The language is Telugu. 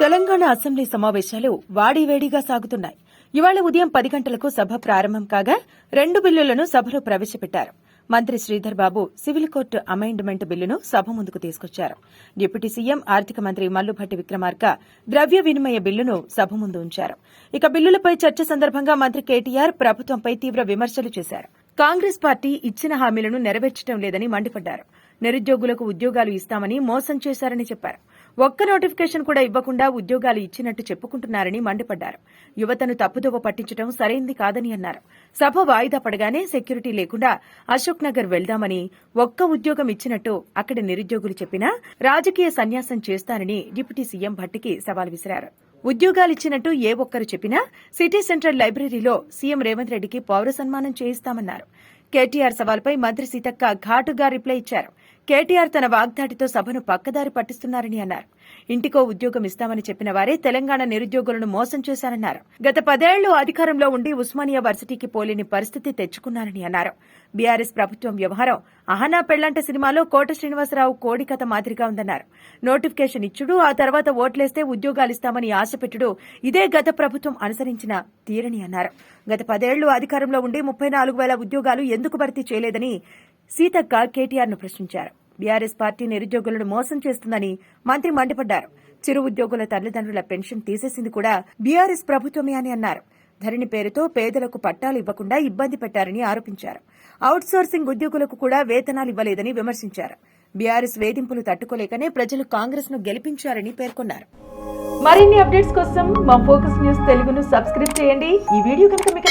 తెలంగాణ అసెంబ్లీ సమావేశాలు వాడివేడిగా సాగుతున్నాయి. ఇవాళ ఉదయం పది గంటలకు సభ ప్రారంభం కాగా రెండు బిల్లులను సభలో ప్రవేశపెట్టారు. మంత్రి Sridhar Babu civil court amendment బిల్లును సభ ముందుకు తీసుకొచ్చారు. డిప్యూటీ సీఎం ఆర్థిక మంత్రి మల్లుభట్టి విక్రమార్క ద్రవ్య వినిమయ బిల్లును సభ ముందు ఉంచారు. ఇక బిల్లులపై చర్చ సందర్భంగా మంత్రి కేటీఆర్ ప్రభుత్వంపై తీవ్ర విమర్శలు చేశారు. కాంగ్రెస్ పార్టీ ఇచ్చిన హామీలను నెరవేర్చడం లేదని మండిపడ్డారు. నిరుద్యోగులకు ఉద్యోగాలు ఇస్తామని మోసం చేశారని చెప్పారు. ఒక్క నోటిఫికేషన్ కూడా ఇవ్వకుండా ఉద్యోగాలు ఇచ్చినట్టు చెప్పుకుంటున్నారని మండిపడ్డారు. యువతను తప్పుదోవ పట్టించడం సరైంది కాదని అన్నారు. సభ వాయిదా పడగానే సెక్యూరిటీ లేకుండా అశోక్ నగర్ వెళ్దామని ఒక్క ఉద్యోగం ఇచ్చినట్టు అక్కడి నిరుద్యోగులు చెప్పినా రాజకీయ సన్యాసం చేస్తానని డిప్యూటీ సీఎం భట్టికి సవాల్ విసిరారు. ఉద్యోగాలిచ్చినట్టు ఏ ఒక్కరు చెప్పినా సిటీ సెంట్రల్ లైబ్రరీలో సీఎం రేవంత్ రెడ్డికి పౌర సన్మానం చేయిస్తామన్నారు. కేటీఆర్ సవాల్పై మంత్రి సీతక్క ఘాటుగా రిప్లై ఇచ్చారు. కేటీఆర్ తన వాగ్దాటితో సభను పక్కదారి పట్టిస్తున్నారని అన్నారు. ఇంటికో ఉద్యోగం ఇస్తామని చెప్పిన వారే తెలంగాణ నిరుద్యోగులను మోసం చేశారన్నారు. గత పదేళ్ళు అధికారంలో ఉండి ఉస్మానియా వర్సిటీకి పోలేని పరిస్థితి తెచ్చుకున్నారని అన్నారు. బీఆర్ఎస్ ప్రభుత్వం వ్యవహారం అహనా పెళ్ళంట సినిమాలో కోట శ్రీనివాసరావు కోడి కథ మాదిరిగా ఉందన్నారు. నోటిఫికేషన్ ఇచ్చుడు ఆ తర్వాత ఓట్లేస్తే ఉద్యోగాలిస్తామని ఆశ పెట్టుడు ఇదే గత ప్రభుత్వం అనుసరించిన తీరని అన్నారు. గత పదేళ్ళు అధికారంలో ఉండి ముప్పై నాలుగు వేల ఉద్యోగాలు ఎందుకు భర్తీ చేయలేదని సీతక్క కేటీఆర్ను ప్రశ్నించారు. బీఆర్ఎస్ పార్టీ నిరుద్యోగులను మోసం చేస్తుందని మంత్రి మండిపడ్డారు. చిరు ఉద్యోగుల తల్లిదండ్రుల పెన్షన్ తీసేసింది కూడా బీఆర్ఎస్ ప్రభుత్వమే అని అన్నారు. ధరణి పేరుతో పేదలకు పట్టాలు ఇవ్వకుండా ఇబ్బంది పెట్టారని ఆరోపించారు. అవుట్సోర్సింగ్ ఉద్యోగులకు కూడా వేతనాలు ఇవ్వలేదని విమర్శించారు. బీఆర్ఎస్ వేధింపులు తట్టుకోలేకనే ప్రజలు కాంగ్రెస్ను గెలిపించారని పేర్కొన్నారు. మరిన్ని అప్డేట్స్ కోసం మా ఫోకస్ న్యూస్ తెలుగును సబ్స్క్రైబ్ చేయండి. ఈ వీడియో కనుక మీకు